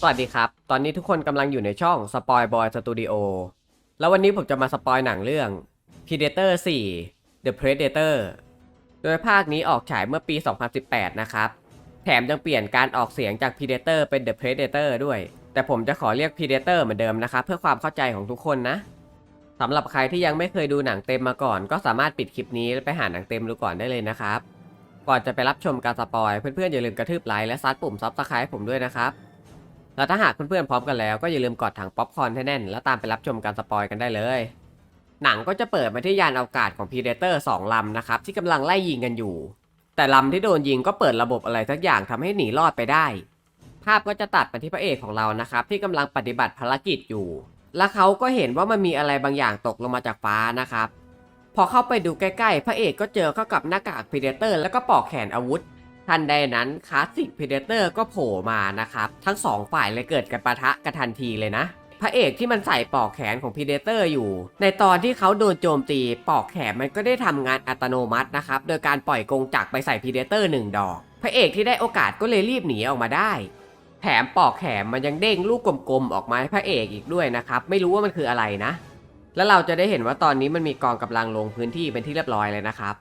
สวัสดีครับ ตอนนี้ทุกคนกำลังอยู่ในช่อง Spoil Boy Studio แล้ววันนี้ผมจะมาสปอยหนังเรื่อง Predator 4 The Predator โดยภาคนี้ออกฉายเมื่อปี 2018 นะครับ แถมยังเปลี่ยนการออกเสียงจาก Predator เป็น The Predator ด้วย แต่ผมจะขอเรียก Predator เหมือนเดิมนะครับ เพื่อความเข้าใจของทุกคนนะสำหรับใครที่ยังไม่เคยดูหนังเต็มมาก่อน ก็สามารถปิดคลิปนี้ไปหาหนังเต็มดูก่อนได้เลยนะครับ ก่อนจะไปรับชมการสปอยเพื่อนๆอย่าลืมกระทืบไลค์และซัดปุ่มซับสไครต์ผมด้วยนะครับ แล้วถ้าหากเพื่อนๆพร้อมกันแล้วก็อย่าลืมกดถังป๊อปคอร์นให้แน่น แล้วตามไปรับชมการสปอยกันได้เลย หนังก็จะเปิดมาที่ยานอวกาศของ Predator 2ลำนะครับที่กำลังไล่ยิงกันอยู่ แต่ลำที่โดนยิงก็เปิดระบบอะไรสักอย่างทำให้หนีรอดไปได้ ภาพก็จะตัดไปที่พระเอกของเรานะครับที่กำลังปฏิบัติภารกิจอยู่ และเขาก็เห็นว่ามันมีอะไรบางอย่างตกลงมาจากฟ้านะครับพอเข้าไปดูใกล้ๆ พระเอกก็เจอเข้ากับหน้ากาก Predator แล้วก็ปอกแขนอาวุธ ทันใดนั้นคลาสสิกพ r เดเตอร์ก็โผล่มานะครับ ทั้งสองฝ่ายเลยเกิดกันปะทะกันทันทีเลยนะพระเอกที่มันใส่ปอกแขนของพ r เดเตอร์อยู่ ในตอนที่เขาโดนโจมตีปอกแขนมันก็ได้ทำงานอัตโนมัตินะครับ โดยการปล่อยกงจักรไปใส่พ r เดเตอร์หนึ่งดอก พระเอกที่ได้โอกาสก็เลยรีบหนีออกมาได้ แถมปอกแขนมันยังเด้งลูกกลมๆออกมาให้พระเอกอีกด้วยนะครับ ไม่รู้ว่ามันคืออะไรนะ แล้วเราจะได้เห็นว่าตอนนี้มันมีกองกำลังลงพื้นที่เป็นที่เรียบร้อยเลยนะครับ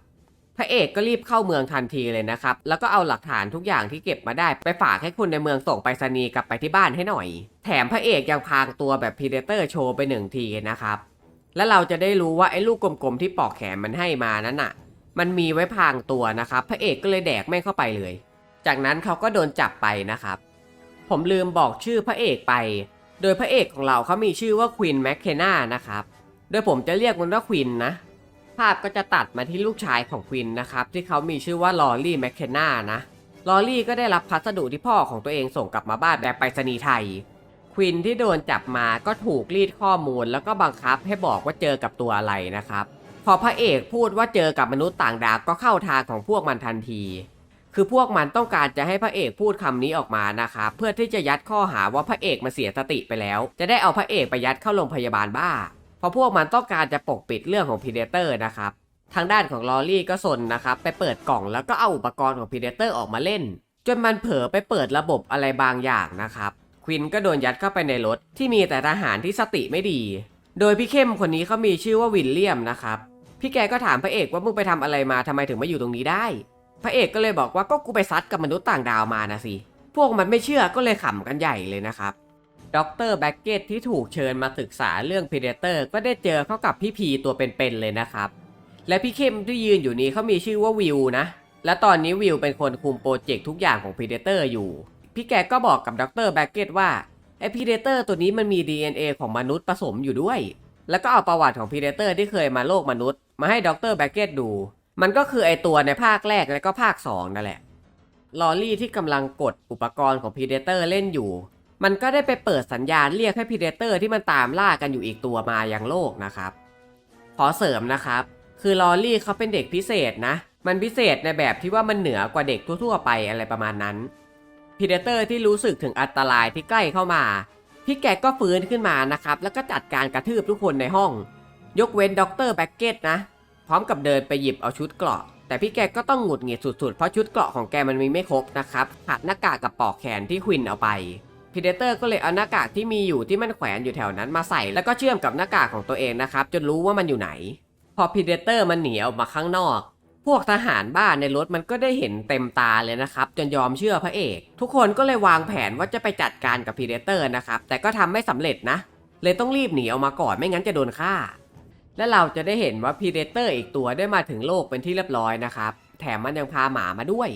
พระเอกก็รีบเข้าเมืองทันทีเลยนะครับ แล้วก็เอาหลักฐานทุกอย่างที่เก็บมาได้ไปฝากให้คนในเมืองส่งไปรษณีย์กลับไปที่บ้านให้หน่อย แถมพระเอกยังพรางตัวแบบพีเดเตอร์โชว์ไปหนึ่งทีนะครับ แล้วเราจะได้รู้ว่าไอ้ลูกกลมๆที่ปอกแขนมันให้มานั้นน่ะ มันมีไว้พรางตัวนะครับ พระเอกก็เลยแดกไม่งเข้าไปเลย จากนั้นเขาก็โดนจับไปนะครับ ผมลืมบอกชื่อพระเอกไป โดยพระเอกของเราเขามีชื่อว่าควินแมคเคนานะครับ โดยผมจะเรียกมันว่าควินนะ ภาพก็จะตัดมาที่ลูกชายของควินนะครับ ที่เขามีชื่อว่าลอรี่แมคเคนนานะลอรี่ก็ได้รับพัสดุที่พ่อของตัวเองส่งกลับมาบ้านแบบไปรษณีย์ไทย ควินที่โดนจับมาก็ถูกรีดข้อมูลแล้วก็บังคับให้บอกว่าเจอกับตัวอะไรนะครับ พอพระเอกพูดว่าเจอกับมนุษย์ต่างดาวก็เข้าทางของพวกมันทันที คือพวกมันต้องการจะให้พระเอกพูดคำนี้ออกมานะครับเพื่อที่จะยัดข้อหาว่าพระเอกมาเสียสติไปแล้ว จะได้เอาพระเอกไปยัดเข้าโรงพยาบาลบ้า ราะพวกมันต้องการจะปกปิดเรื่องของพีเดเตอร์นะครับ ทางด้านของลอรี่ก็สนนะครับไปเปิดกล่องแล้วก็เอาอุปกรณ์ของพีเดเตอร์ออกมาเล่น จนมันเผลอไปเปิดระบบอะไรบางอย่างนะครับ ควินก็โดนยัดเข้าไปในรถที่มีแต่ทหารที่สติไม่ดี โดยพี่เข้มคนนี้เขามีชื่อว่าวิลเลียมนะครับพี่แกก็ถามพระเอกว่ามึงไปทำอะไรมาทำไมถึงมาอยู่ตรงนี้ได้ พระเอกก็เลยบอกว่าก็กูไปซัดกับมนุษย์ต่างดาวมานะสิ พวกมันไม่เชื่อก็เลยขำกันใหญ่เลยนะครับ ด็อกเตอร์แบ็กเกตที่ถูกเชิญมาศึกษาเรื่อง Predator ก็ได้เจอเข้ากับพี่พีตัวเป็นๆเลยนะครับ และพี่เข้มที่ยืนอยู่นี้เขามีชื่อว่าวิวนะ และตอนนี้วิวเป็นคนคุมโปรเจกต์ทุกอย่างของ Predator อยู่ พี่แกก็บอกกับด็อกเตอร์แบ็กเกตว่าไอ้ Predator ตัวนี้มันมี DNA ของมนุษย์ผสมอยู่ด้วย แล้วก็เอาประวัติของ Predator ที่เคยมาโลกมนุษย์ มาให้ด็อกเตอร์แบ็กเกตดู มันก็คือไอตัวในภาคแรกและก็ภาค2นั่นแหละลอรี่ที่กำลังกดอุปกรณ์ของ Predator เล่นอยู่ มันก็ได้ไปเปิดสัญญาณเรียกให้ Predator ที่มันตามล่ากันอยู่อีกตัวมายังโลกนะครับ ขอเสริมนะครับ คือลอรี่เขาเป็นเด็กพิเศษนะ มันพิเศษในแบบที่ว่ามันเหนือกว่าเด็กทั่วๆไปอะไรประมาณนั้น Predator ที่รู้สึกถึงอันตรายที่ใกล้เข้ามา พี่แกก็ฟื้นขึ้นมานะครับ แล้วก็จัดการกระทืบทุกคนในห้อง ยกเว้นด็อกเตอร์แบ็กเก็ตนะ พร้อมกับเดินไปหยิบเอาชุดเกราะ แต่พี่แกก็ต้องหงุดหงิดสุดๆ เพราะชุดเกราะของแกมันมีไม่ครบนะครับขาดหน้ากากกับปลอกแขนที่ควินเอาไป พีเดเตอร์ก็เลยเอาหน้ากากที่มีอยู่ที่มันแขวนอยู่แถวนั้นมาใส่แล้วก็เชื่อมกับหน้ากากของตัวเองนะครับ จนรู้ว่ามันอยู่ไหน พอพีเดเตอร์มันหนีออกมาข้างนอก พวกทหารบ้านในรถมันก็ได้เห็นเต็มตาเลยนะครับ จนยอมเชื่อพระเอก ทุกคนก็เลยวางแผนว่าจะไปจัดการกับพีเดเตอร์นะครับแต่ก็ทำไม่สำเร็จนะ เลยต้องรีบหนีออกมาก่อนไม่งั้นจะโดนฆ่า และเราจะได้เห็นว่าพีเดเตอร์อีกตัวได้มาถึงโลกเป็นที่เรียบร้อยนะครับแถมมันยังพาหมามาด้วย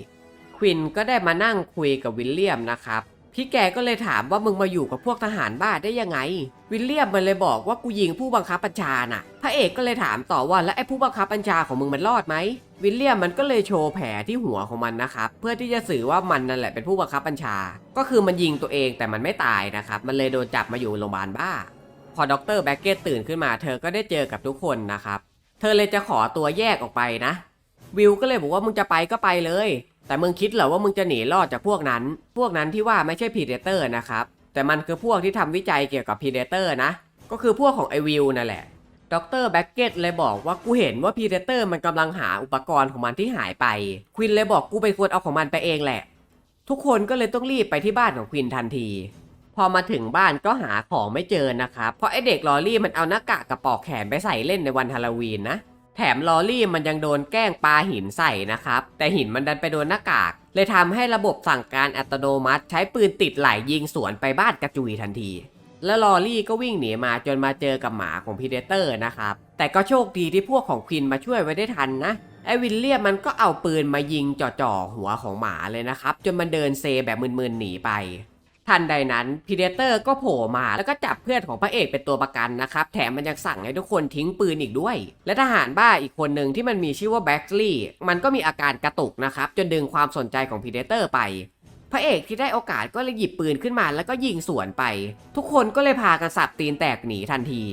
ควินก็ได้มานั่งคุยกับวิลเลียมนะครับ พี่แกก็เลยถามว่ามึงมาอยู่กับพวกทหารบ้าได้ยังไง วิลเลียมมันเลยบอกว่ากูยิงผู้บังคับบัญชาน่ะ พระเอกก็เลยถามต่อว่าแล้วไอ้ผู้บังคับบัญชาของมึงมันรอดไหม วิลเลียมมันก็เลยโชว์แผลที่หัวของมันนะครับเพื่อที่จะสื่อว่ามันนั่นแหละเป็นผู้บังคับบัญชา ก็คือมันยิงตัวเองแต่มันไม่ตายนะครับมันเลยโดนจับมาอยู่โรงพยาบาลบ้า พอดรแบ็กเกตตื่นขึ้นมาเธอก็ได้เจอกับทุกคนนะครับเธอเลยจะขอตัวแยกออกไปนะ วิวก็เลยบอกว่ามึงจะไปก็ไปเลย แต่มึงคิดเหรอว่ามึงจะหนีรอดจากพวกนั้น พวกนั้นที่ว่าไม่ใช่พีเดเตอร์นะครับ แต่มันคือพวกที่ทำวิจัยเกี่ยวกับพีเดเตอร์นะ ก็คือพวกของไอวิวนั่นแหละดรแบ็กเกตเลยบอกว่ากูเห็นว่าพีเดเตอร์มันกำลังหาอุปกรณ์ของมันที่หายไป ควินเลยบอกกูเป็นคนเอาของมันไปเองแหละ ทุกคนก็เลยต้องรีบไปที่บ้านของควินทันทีพพอมาถึงบ้านก็หาของไม่เจอนะครับ เพราะไอเด็กลอรี่มันเอาหน้ากากกระปอกแขนไปใส่เล่นในวันฮาโลวีนนะ แถมลอรี่มันยังโดนแกล้งปาหินใส่นะครับ แต่หินมันดันไปโดนหน้ากาก เลยทำให้ระบบสั่งการอัตโนมัติ ใช้ปืนติดไหลยิงสวนไปบ้านกระจุยทันที แล้วลอรี่ก็วิ่งหนีมาจนมาเจอกับหมาของพีเดเตอร์นะครับ แต่ก็โชคดีที่พวกของควินมาช่วยไว้ได้ทันนะไอ้วิลเลียมมันก็เอาปืนมายิงจ่อๆหัวของหมาเลยนะครับ จนมันเดินเซแบบมึนๆหนีไป ทันใดนั้นพีเดเตอร์ก็โผล่มาแล้วก็จับเพื่อนของพระเอกเป็นตัวประกันนะครับ แถมมันยังสั่งให้ทุกคนทิ้งปืนอีกด้วย และทหารบ้าอีกคนหนึ่งที่มันมีชื่อว่าแบ็กลีย์มันก็มีอาการกระตุกนะครับ จนดึงความสนใจของพีเดเตอร์ไป พระเอกที่ได้โอกาสก็เลยหยิบปืนขึ้นมาแล้วก็ยิงสวนไป ทุกคนก็เลยพากันสับตีนแตกหนีทันที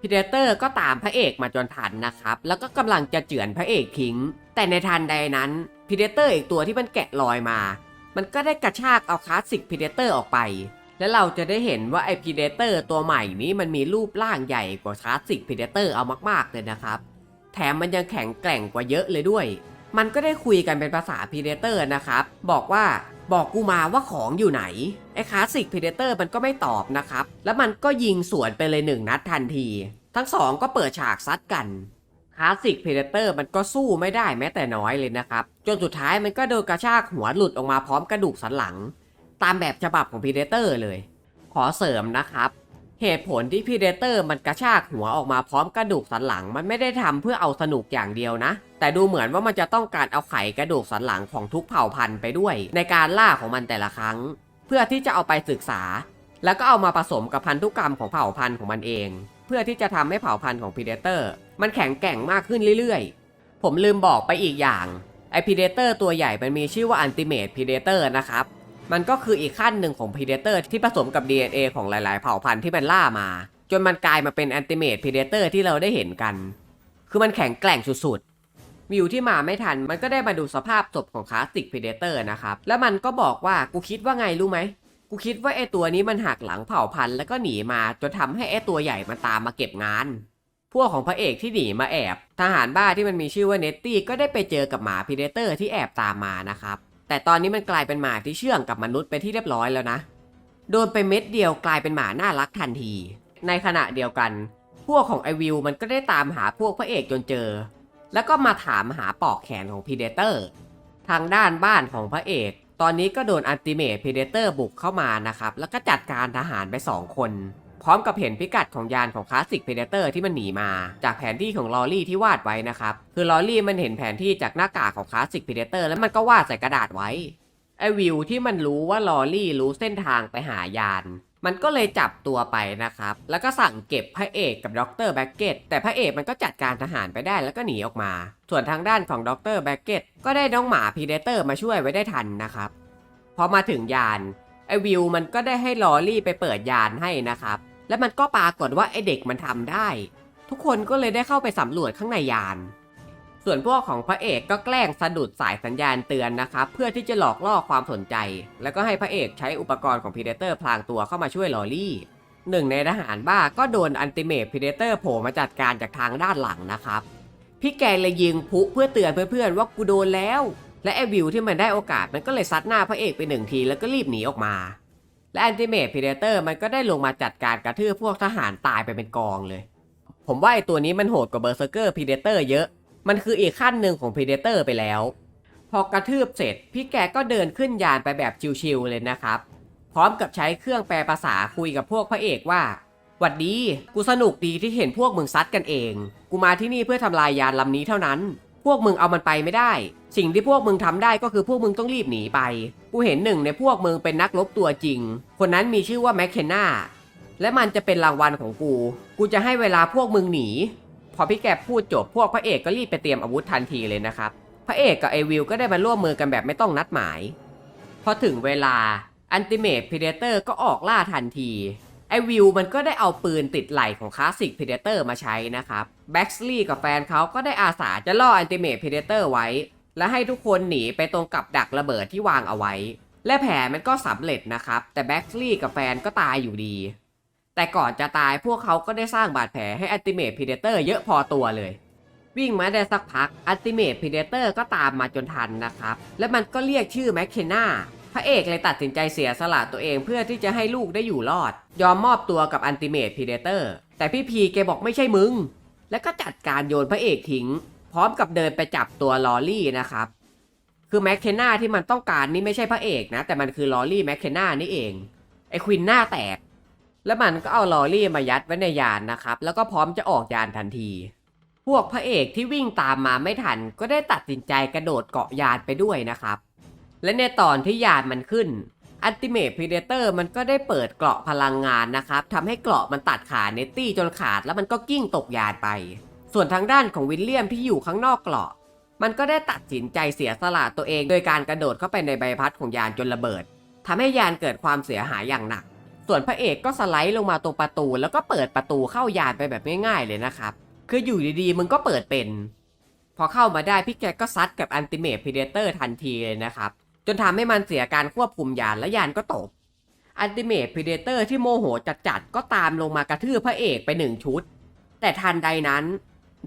พีเดเตอร์ก็ตามพระเอกมาจนทันนะครับ แล้วก็กำลังจะเจือนพระเอกทิ้ง แต่ในทันใดนั้นพีเดเตอร์อีกตัวที่มันแกะรอยมา มันก็ได้กระชากเอาคลาสสิกพีเดเตอร์ออกไป และเราจะได้เห็นว่าไอพีเดเตอร์ตัวใหม่นี้มันมีรูปร่างใหญ่กว่าคลาสสิกพีเดเตอร์เอามากๆเลยนะครับ แถมมันยังแข็งแกร่งกว่าเยอะเลยด้วย มันก็ได้คุยกันเป็นภาษาพีเดเตอร์นะครับ บอกว่าบอกกูมาว่าของอยู่ไหน ไอ้คลาสสิกพีเดเตอร์มันก็ไม่ตอบนะครับ แล้วมันก็ยิงสวนไปเลยหนึ่งนัดทันที ทั้งสองก็เปิดฉากซัดกัน คลาสสิกพีเดเตอร์มันก็สู้ไม่ได้แม้แต่น้อยเลยนะครับ จนสุดท้ายมันก็โดนกระชากหัวหลุดออกมาพร้อมกระดูกสันหลัง ตามแบบฉบับของพีเดเตอร์เลย ขอเสริมนะครับ เหตุผลที่พีเดเตอร์มันกระชากหัวออกมาพร้อมกระดูกสันหลัง มันไม่ได้ทำเพื่อเอาสนุกอย่างเดียวนะ แต่ดูเหมือนว่ามันจะต้องการเอาไขกระดูกสันหลังของทุกเผ่าพันธุ์ไปด้วย ในการล่าของมันแต่ละครั้ง เพื่อที่จะเอาไปศึกษา แล้วก็เอามาผสมกับพันธุกรรมของเผ่าพันธุ์ของมันเอง เพื่อที่จะทำให้เผ่าพันธุ์ของพีเดเตอร์มันแข็งแกร่งมากขึ้นเรื่อยๆ ผมลืมบอกไปอีกอย่างไอพีเดเตอร์ตัวใหญ่มันมีชื่อว่าอันติเมตพีเดเตอร์นะครับ มันก็คืออีกขั้นหนึ่งของ Predator ที่ผสมกับ DNA ของหลาย ๆ เผ่าพันธุ์ที่มันล่ามา จนมันกลายมาเป็น Ultimate Predator ที่เราได้เห็นกัน คือมันแข็งแกร่งสุดๆวิวที่มาไม่ทันมันก็ได้มาดูสภาพศพของคลาสสิก Predator นะครับ แล้วมันก็บอกว่ากูคิดว่าไงรู้ไหม กูคิดว่าไอตัวนี้มันหักหลังเผ่าพันธุ์แล้วก็หนีมาจนทำให้ไอตัวใหญ่มันตามมาเก็บงาน พวกของพระเอกที่หนีมาแอบ ทหารบ้าที่มันมีชื่อว่าเนตตี้ก็ได้ไปเจอกับหมา Predator ที่แอบตามมานะครับ แต่ตอนนี้มันกลายเป็นหมาที่เชื่องกับมนุษย์ไปที่เรียบร้อยแล้วนะ โดนไปเม็ดเดียวกลายเป็นหมาน่ารักทันที ในขณะเดียวกัน พวกของไอวิวมันก็ได้ตามหาพวกพระเอกจนเจอ แล้วก็มาถามหาปอกแขนของพีเดเตอร์ ทางด้านบ้านของพระเอก ตอนนี้ก็โดนอันติเมทพีเดเตอร์บุกเข้ามานะครับ แล้วก็จัดการทหารไป 2 คน พร้อมกับเห็นพิกัดของยานของคลาสสิกพีเดเตอร์ที่มันหนีมา จากแผนที่ของลอรี่ที่วาดไว้นะครับ คือลอรี่มันเห็นแผนที่จากหน้ากากของคลาสสิกพีเดเตอร์แล้วมันก็วาดใส่กระดาษไว้ไอวิวที่มันรู้ว่าลอรี่รู้เส้นทางไปหายาน มันก็เลยจับตัวไปนะครับ แล้วก็สั่งเก็บพระเอกกับด็อกเตอร์แบ็กเก็ตแต่พระเอกมันก็จัดการทหารไปได้แล้วก็หนีออกมา ส่วนทางด้านของด็อกเตอร์แบ็กเก็ตก็ได้น้องหมาพีเดเตอร์มาช่วยไว้ได้ทันนะครับ พอมาถึงยานไอวิวมันก็ได้ให้ลอรี่ไปเปิดยานให้นะครับ แล้วมันก็ปรากฏว่าไอเด็กมันทำได้ ทุกคนก็เลยได้เข้าไปสำรวจข้างในยาน ส่วนพวกของพระเอกก็แกล้งสะดุดสายสัญญาณเตือนนะครับเพื่อที่จะหลอกล่อความสนใจ แล้วก็ให้พระเอกใช้อุปกรณ์ของพีเดเตอร์พลางตัวเข้ามาช่วยลอรี่หนึ่งในทหารบ้าก็โดนอันติเมทพีเดเตอร์โผล่มาจัดการจากทางด้านหลังนะครับ พี่แกเลยยิงพุเพื่อเตือนเพื่อนๆว่ากูโดนแล้ว และไอวิวที่มันได้โอกาสมันก็เลยซัดหน้าพระเอกไปหนึ่งทีแล้วก็รีบหนีออกมา และอันติเมทพีเดเตอร์มันก็ได้ลงมาจัดการกระทืบพวกทหารตายไปเป็นกองเลย ผมว่าไอตัวนี้มันโหดกว่าเบอร์เซอร์เกอร์พีเดเตอร์เยอะ มันคืออีกขั้นหนึ่งของ Predator ไปแล้ว พอกระทืบเสร็จ พี่แกก็เดินขึ้นยานไปแบบชิวๆเลยนะครับ พร้อมกับใช้เครื่องแปลภาษาคุยกับพวกพระเอกว่าหวัดดี กูสนุกดีที่เห็นพวกมึงซัดกันเอง กูมาที่นี่เพื่อทำลายยานลำนี้เท่านั้น พวกมึงเอามันไปไม่ได้ สิ่งที่พวกมึงทำได้ก็คือพวกมึงต้องรีบหนีไป กูเห็นหนึ่งในพวกมึงเป็นนักรบตัวจริง คนนั้นมีชื่อว่าแมคเคนนาและมันจะเป็นรางวัลของกู กูจะให้เวลาพวกมึงหนี พอพี่แกพูดจบพวกพระเอกก็รีบไปเตรียมอาวุธทันทีเลยนะครับ พระเอกกับไอวิวก็ได้มาร่วมมือกันแบบไม่ต้องนัดหมาย พอถึงเวลาอันติเม e พีเดเตอร์ก็ออกล่าทันทีไอวิวมันก็ได้เอาปืนติดไหล่ของคลาสสิกพีเดเตอร์มาใช้นะครับแบ็กซ์ลีย์กับแฟนเขาก็ได้อาสาจะล่ออันติเม e พีเดเตอร์ไว้ และให้ทุกคนหนีไปตรงกับดักระเบิดที่วางเอาไว้ และแผนมันก็สำเร็จนะครับ แต่แบ็กซ์ลีย์กับแฟนก็ตายอยู่ดี แต่ก่อนจะตายพวกเขาก็ได้สร้างบาดแผลให้อัติเม e พีเดเตอร์เยอะพอตัวเลย วิ่งมาได้สักพักอัติเม e พีเดเตอร์ก็ตามมาจนทันนะครับ และมันก็เรียกชื่อแมคเคนนาพระเอกเลยตัดสินใจเสียสละตัวเองเพื่อที่จะให้ลูกได้อยู่รอด ยอมมอบตัวกับอันติเม e พีเดเตอร์แต่พี่พีแกบอกไม่ใช่มึง แล้วก็จัดการโยนพระเอกทิ้ง พร้อมกับเดินไปจับตัวลอรี่นะครับ คือแมคเคนนาที่มันต้องการนี่ไม่ใช่พระเอกนะ แต่มันคือลอรี่แมคเคนนานี่เองไอควินหน้าแตก แล้วมันก็เอาลอรี่มายัดไว้ในยานนะครับ แล้วก็พร้อมจะออกยานทันที พวกพระเอกที่วิ่งตามมาไม่ทัน ก็ได้ตัดสินใจกระโดดเกาะยานไปด้วยนะครับ และในตอนที่ยานมันขึ้นอันติเม e พีเดเตอร์มันก็ได้เปิดเกราะพลังงานนะครับทำให้เกราะมันตัดขาเนตตี้จนขาดแล้วมันก็กิ้งตกยานไป ส่วนทางด้านของวิลเลียมที่อยู่ข้างนอกเกราะ มันก็ได้ตัดสินใจเสียสละตัวเอง โดยการกระโดดเข้าไปในใบพัดของยานจนระเบิดทำให้ยานเกิดความเสียหายอย่างหนัก ส่วนพระเอกก็สไลด์ลงมาตรงประตู แล้วก็เปิดประตูเข้ายานไปแบบง่ายๆเลยนะครับ คืออยู่ดีๆมึงก็เปิดเป็น พอเข้ามาได้พี่แกก็ซัดกับอันติเม e พีเดเตอร์ทันทีเลยนะครับ จนทำให้มันเสียการควบคุมยานและยานก็ตกอันติเม e พีเดเตอร์ที่โมโหจัดๆก็ตามลงมากระทืบพระเอกไปหนึ่งชุด แต่ทันใดนั้น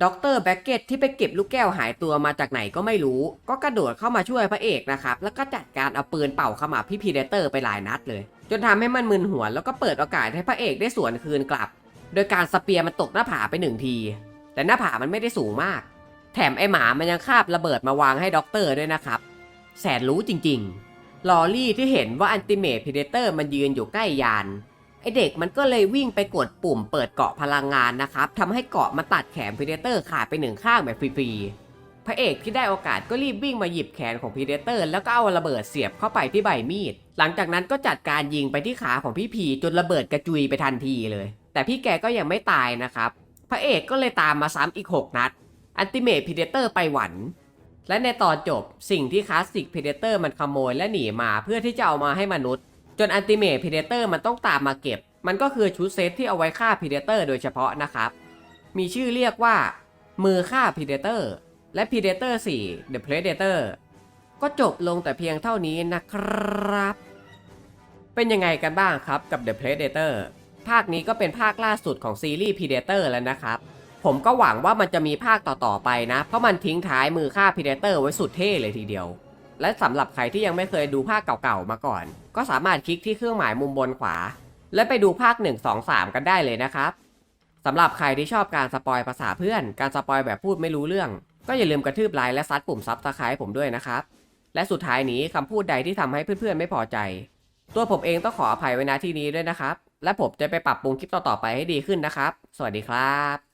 ด็อกเตอร์แบ็กเก็ตที่ไปเก็บลูกแก้วหายตัวมาจากไหนก็ไม่รู้ ก็กระโดดเข้ามาช่วยพระเอกนะครับ แล้วก็จัดการเอาปืนเป่าขมับพี่พีเดเตอร์ไปหลายนัดเลย จนทำให้มันมึนหัวแล้วก็เปิดโอกาสให้พระเอกได้สวนคืนกลับ โดยการสเปียร์มันตกหน้าผาไปหนึ่งที แต่หน้าผามันไม่ได้สูงมาก แถมไอหมามันยังคาบระเบิดมาวางให้ด็อกเตอร์ด้วยนะครับ แสนรู้จริงๆ ลอรี่ที่เห็นว่าอันติเม e พีเดเตอร์มันยืนอยู่ใกล้ยาน ไอเด็กมันก็เลยวิ่งไปกดปุ่มเปิดเกาะพลังงานนะครับทำให้เกาะมันตัดแขนพีเดเตอร์ขาดไปหนึ่งข้างแบบฟรีๆ พระเอกที่ได้โอกาสก็รีบวิ่งมาหยิบแขนของพีเดเตอร์ แล้วก็เอาระเบิดเสียบเข้าไปที่ใบมีด หลังจากนั้นก็จัดการยิงไปที่ขาของพี่พีจนระเบิดกระจุยไปทันทีเลย แต่พี่แกก็ยังไม่ตายนะครับ พระเอกก็เลยตามมาซ้ำอีก 6 นัด อันติเม e พีเดเตอร์ไปหวันและในตอนจบสิ่งที่คลาสสิกพีเดเตอร์มันขโมยและหนีมาเพื่อที่จะเอามาให้มนุษย์ จนอันติเม e พีเดเตอร์มันต้องตามมาเก็บ มันก็คือชุดเซตที่เอาไว้ฆ่าพีเดเตอร์โดยเฉพาะนะครับ มีชื่อเรียกว่า มือฆ่าพีเดเตอร์ และพีเดเตอร์4 The Predator ก็จบลงแต่เพียงเท่านี้นะครับ เป็นยังไงกันบ้างครับกับ The Predator ภาคนี้ก็เป็นภาคล่าสุดของซีรีส์ Predator แล้วนะครับ ผมก็หวังว่ามันจะมีภาคต่อๆไปนะ เพราะมันทิ้งท้ายมือฆ่า Predator ไว้สุดเท่เลยทีเดียว และสำหรับใครที่ยังไม่เคยดูภาคเก่าๆมาก่อน ก็สามารถคลิกที่เครื่องหมายมุมบนขวา และไปดูภาค 1 2 3 กันได้เลยนะครับสำหรับใครที่ชอบการสปอยภาษาเพื่อน การสปอยแบบพูดไม่รู้เรื่อง ก็อย่าลืมกระทืบไลค์และซัดปุ่มซับสไครต์ผมด้วยนะครับ และสุดท้ายนี้คำพูดใดที่ทำให้เพื่อนๆไม่พอใจ ตัวผมเองต้องขออภัยไว้ณที่นี้ด้วยนะครับ และผมจะไปปรับปรุงคลิปต่อๆไปให้ดีขึ้นนะครับ สวัสดีครับ